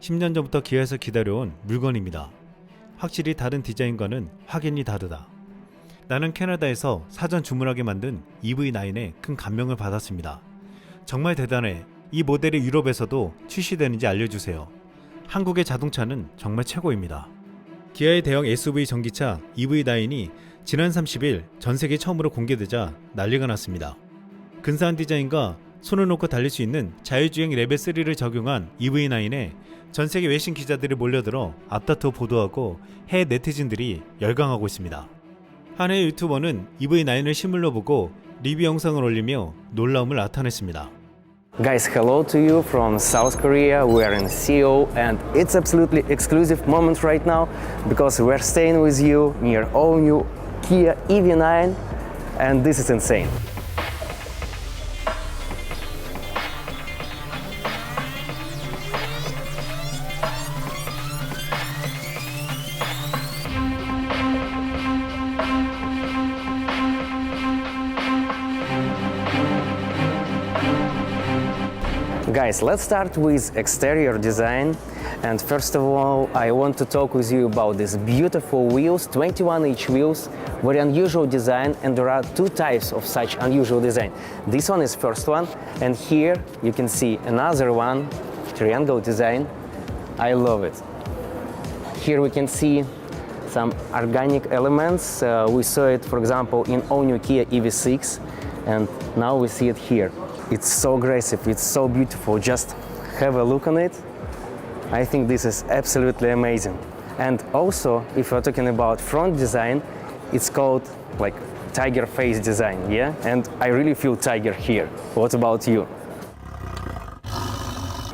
10년 전부터 기아에서 기다려온 물건입니다. 확실히 다른 디자인과는 확연히 다르다. 나는 캐나다에서 사전 주문하게 만든 EV9에 큰 감명을 받았습니다. 정말 대단해. 이 모델이 유럽에서도 출시되는지 알려주세요. 한국의 자동차는 정말 최고입니다. 기아의 대형 SUV 전기차 EV9이 지난 30일 전 세계 처음으로 공개되자 난리가 났습니다. 근사한 디자인과 손을 놓고 달릴 수 있는 자율주행 레벨 3를 적용한 EV9에 전 세계 외신 기자들이 몰려들어 앞다투어 보도하고 해외 네티즌들이 열광하고 있습니다. 한 해외 유튜버는 EV9을 실물로 보고 리뷰 영상을 올리며 놀라움을 나타냈습니다. Guys, hello to you from South Korea. We are in Seoul and it's absolutely exclusive moment right now because we're staying with you near all new Kia EV9 and this is insane. Guys, let's start with exterior design. And first of all, I want to talk with you about these beautiful wheels, 21 inch wheels, very unusual design, and there are two types of such unusual design. This one is first one, and here you can see another one, triangle design. I love it. Here we can see some organic elements. Uh, we saw it, for example, in all new Kia EV6, and now we see it here. It's so aggressive, it's so beautiful. Just have a look on it. I think this is absolutely amazing. And also, if we're talking about front design, it's called like tiger face design, yeah? And I really feel tiger here. What about you?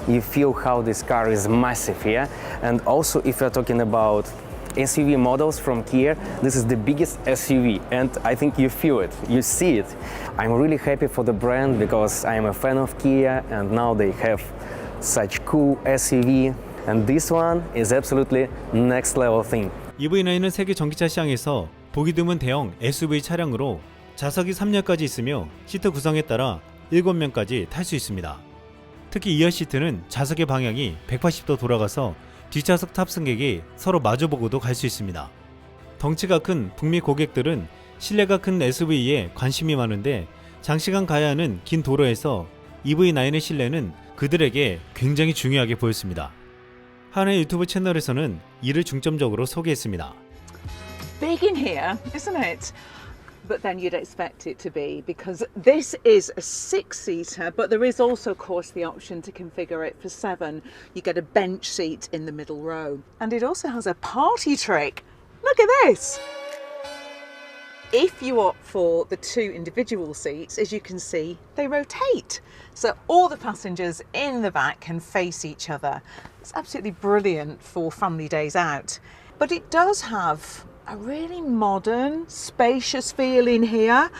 you feel how this car is massive, yeah? And also, if you're talking about SUV models from Kia, this is the biggest SUV, and I think you feel it, you see it. I'm really happy for the brand because I'm a fan of Kia, and now they have such cool SUV, and this one is absolutely next level thing. EV9은 세계 전기차 시장에서 보기 드문 대형 SUV 차량으로 좌석이 3열까지 있으며 시트 구성에 따라 7명까지 탈 수 있습니다. 특히 2열 시트는 좌석의 방향이 180도 돌아가서 뒷좌석 탑승객이 서로 마주보고도 갈 수 있습니다. 덩치가 큰 북미 고객들은 실내가 큰 SUV에 관심이 많은데 장시간 가야 하는 긴 도로에서 EV9의 실내는 그들에게 굉장히 중요하게 보였습니다. 한해 유튜브 채널에서는 이를 중점적으로 소개했습니다. big in here, isn't it? But then you'd expect it to be because this is a six seater, but there is also, of course, the option to configure it for seven. You get a bench seat in the middle row. And it also has a party trick. Look at this. If you opt for the two individual seats, as you can see, they rotate. So all the passengers in the back can face each other. It's absolutely brilliant for family days out. But it does have a really modern, spacious feel in here.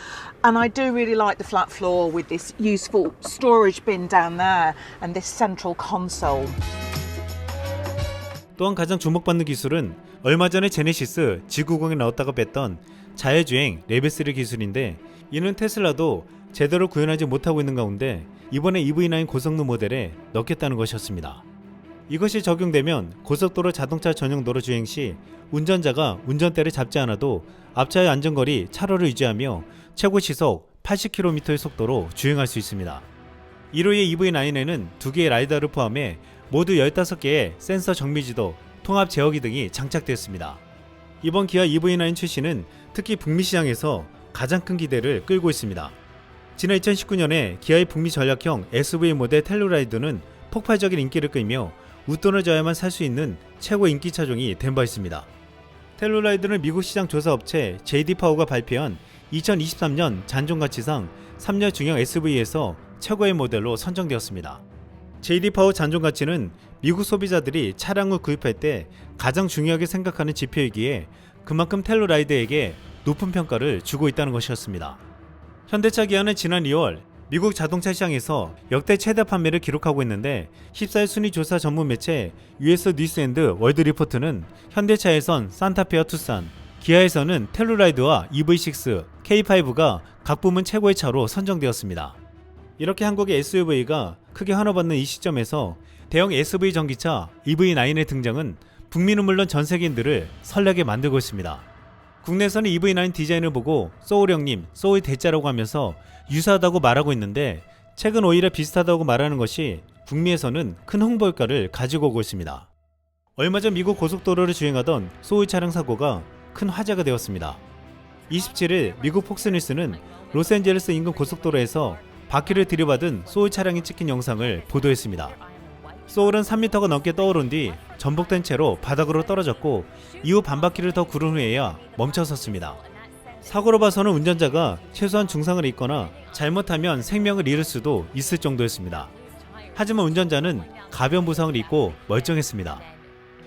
And I do really like the flat floor with this useful storage bin down there and this central console. 또한 가장 주목받는 기술은 얼마 전에 제네시스 G90에 나왔다가 뺐던 자율주행 레벨3 기술인데 이는 테슬라도 제대로 구현하지 못하고 있는 가운데 이번에 EV9 고성능 모델에 넣겠다는 것이었습니다. 이것이 적용되면 고속도로 자동차 전용 도로 주행 시 운전자가 운전대를 잡지 않아도 앞차의 안전거리 차로를 유지하며 최고 시속 80km의 속도로 주행할 수 있습니다. 이로 인해 EV9에는 두 개의 라이더를 포함해 모두 15개의 센서 정미지도, 통합 제어기 등이 장착되었습니다. 이번 기아 EV9 출시는 특히 북미 시장에서 가장 큰 기대를 끌고 있습니다. 지난 2019년에 기아의 북미 전략형 SUV 모델 텔루라이드는 폭발적인 인기를 끌며 웃돈을 져야만 살 수 있는 최고 인기 차종이 된 바 있습니다. 텔루라이드는 미국 시장 조사 업체 JD 파워가 발표한 2023년 잔존 가치상 3열 중형 SUV에서 최고의 모델로 선정되었습니다. JD 파워 잔존 가치는 미국 소비자들이 차량을 구입할 때 가장 중요하게 생각하는 지표이기에 그만큼 텔루라이드에게 높은 평가를 주고 있다는 것이었습니다. 현대차 기아는 지난 2월 미국 자동차 시장에서 역대 최대 판매를 기록하고 있는데 14일 순위 조사 전문 매체 US 뉴스 앤드 월드 리포트는 현대차에선 산타페와 투싼, 기아에서는 텔루라이드와 EV6, K5가 각 부문 최고의 차로 선정되었습니다. 이렇게 한국의 SUV가 크게 환호받는 이 시점에서 대형 SUV 전기차 EV9의 등장은 북미는 물론 전 세계인들을 설레게 만들고 있습니다. 국내에서는 EV9 디자인을 보고 소울 형님, 소울 대자라고 하면서 유사하다고 말하고 있는데 최근 오히려 비슷하다고 말하는 것이 북미에서는 큰 홍보 효과를 가지고 오고 있습니다. 얼마 전 미국 고속도로를 주행하던 소울 차량 사고가 큰 화제가 되었습니다. 27일 미국 폭스뉴스는 로스앤젤레스 인근 고속도로에서 바퀴를 들이받은 소울 차량이 찍힌 영상을 보도했습니다. 소울은 3m가 넘게 떠오른 뒤 전복된 채로 바닥으로 떨어졌고 이후 반바퀴를 더 구른 후에야 멈춰섰습니다. 사고로 봐서는 운전자가 최소한 중상을 입거나 잘못하면 생명을 잃을 수도 있을 정도였습니다. 하지만 운전자는 가벼운 부상을 입고 멀쩡했습니다.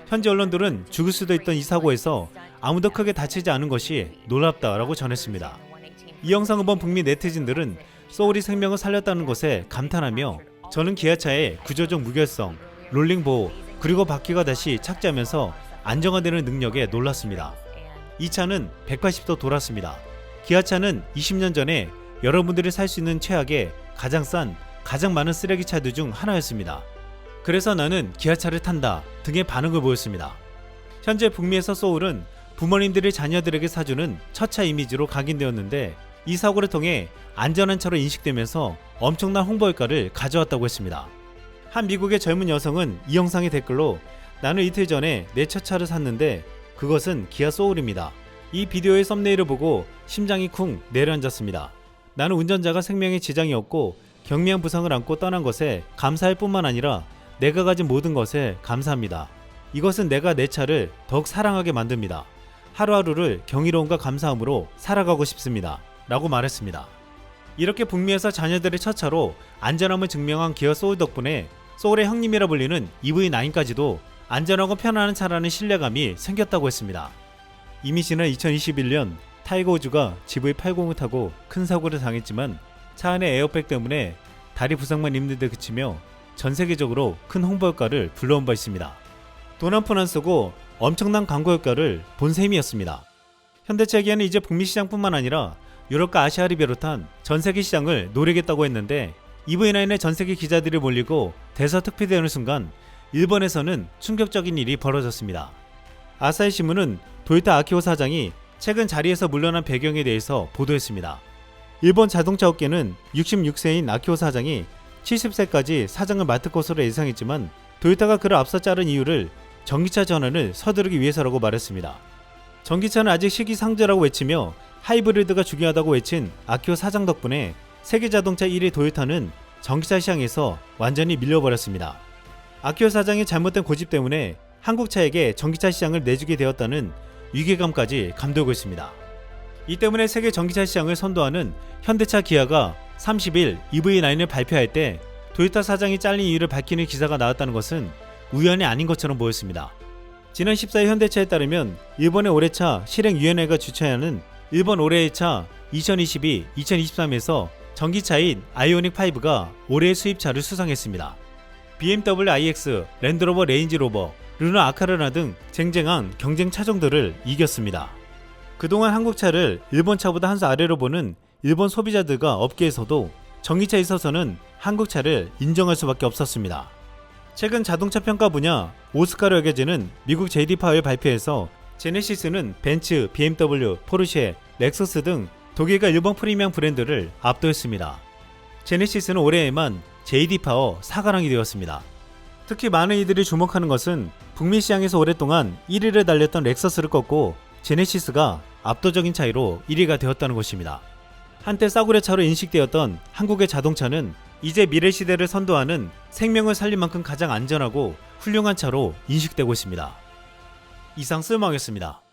현지 언론들은 죽을 수도 있던 이 사고에서 아무도 크게 다치지 않은 것이 놀랍다라고 전했습니다. 이 영상을 본 북미 네티즌들은 소울이 생명을 살렸다는 것에 감탄하며 저는 기아차의 구조적 무결성, 롤링 보호, 그리고 바퀴가 다시 착지하면서 안정화되는 능력에 놀랐습니다. 이 차는 180도 돌았습니다. 기아차는 20년 전에 여러분들이 살 수 있는 최악의 가장 싼, 가장 많은 쓰레기 차들 중 하나였습니다. 그래서 나는 기아차를 탄다 등의 반응을 보였습니다. 현재 북미에서 소울은 부모님들이 자녀들에게 사주는 첫 차 이미지로 각인되었는데 이 사고를 통해 안전한 차로 인식되면서 엄청난 홍보 효과를 가져왔다고 했습니다. 한 미국의 젊은 여성은 이 영상의 댓글로 나는 이틀 전에 내 첫 차를 샀는데 그것은 기아 소울입니다. 이 비디오의 썸네일을 보고 심장이 쿵 내려앉았습니다. 나는 운전자가 생명에 지장이 없고 경미한 부상을 안고 떠난 것에 감사할 뿐만 아니라 내가 가진 모든 것에 감사합니다. 이것은 내가 내 차를 더욱 사랑하게 만듭니다. 하루하루를 경이로움과 감사함으로 살아가고 싶습니다. 라고 말했습니다. 이렇게 북미에서 자녀들의 첫 차로 안전함을 증명한 기어 소울 덕분에 소울의 형님이라 불리는 EV9까지도 안전하고 편안한 차라는 신뢰감이 생겼다고 했습니다. 이미 지난 2021년 타이거 우즈가 GV80을 타고 큰 사고를 당했지만 차 안의 에어백 때문에 다리 부상만 입는 데 그치며 전 세계적으로 큰 홍보 효과를 불러온 바 있습니다. 돈 한 푼 안 쓰고 엄청난 광고 효과를 본 셈이었습니다. 현대차기아는 이제 북미 시장뿐만 아니라 유럽과 아시아를 비롯한 전 세계 시장을 노리겠다고 했는데 EV9의 전 세계 기자들이 몰리고 대서특필되는 순간 일본에서는 충격적인 일이 벌어졌습니다. 아사히 신문은 도요타 아키오 사장이 최근 자리에서 물러난 배경에 대해서 보도했습니다. 일본 자동차 업계는 66세인 아키오 사장이 70세까지 사장을 맡을 것으로 예상했지만 도요타가 그를 앞서 자른 이유를 전기차 전환을 서두르기 위해서라고 말했습니다. 전기차는 아직 시기상조라고 외치며 하이브리드가 중요하다고 외친 아키오 사장 덕분에 세계 자동차 1위 도요타는 전기차 시장에서 완전히 밀려버렸습니다. 아키오 사장의 잘못된 고집 때문에 한국 차에게 전기차 시장을 내주게 되었다는 위기감까지 감돌고 있습니다. 이 때문에 세계 전기차 시장을 선도하는 현대차 기아가 30일 EV9을 발표할 때 도요타 사장이 잘린 이유를 밝히는 기사가 나왔다는 것은 우연이 아닌 것처럼 보였습니다. 지난 14일 현대차에 따르면 일본의 올해차 실행위원회가 주최하는 일본 올해의 차 2022-2023에서 전기차인 아이오닉 5가 올해의 수입차를 수상했습니다. BMW iX, 랜드로버 레인지로버, 르노 아카르나 등 쟁쟁한 경쟁 차종들을 이겼습니다. 그동안 한국차를 일본차보다 한 수 아래로 보는 일본 소비자들과 업계에서도 전기차에 있어서는 한국차를 인정할 수밖에 없었습니다. 최근 자동차 평가 분야 오스카로 여겨지는 미국 JD 파워의 발표에서 제네시스는 벤츠, BMW, 포르쉐, 렉서스 등 독일과 일본 프리미엄 브랜드를 압도했습니다. 제네시스는 올해에만 JD 파워 4가랑이 되었습니다. 특히 많은 이들이 주목하는 것은 북미 시장에서 오랫동안 1위를 달렸던 렉서스를 꺾고 제네시스가 압도적인 차이로 1위가 되었다는 것입니다. 한때 싸구려 차로 인식되었던 한국의 자동차는 이제 미래 시대를 선도하는 생명을 살릴 만큼 가장 안전하고 훌륭한 차로 인식되고 있습니다. 이상 쓸망이었습니다.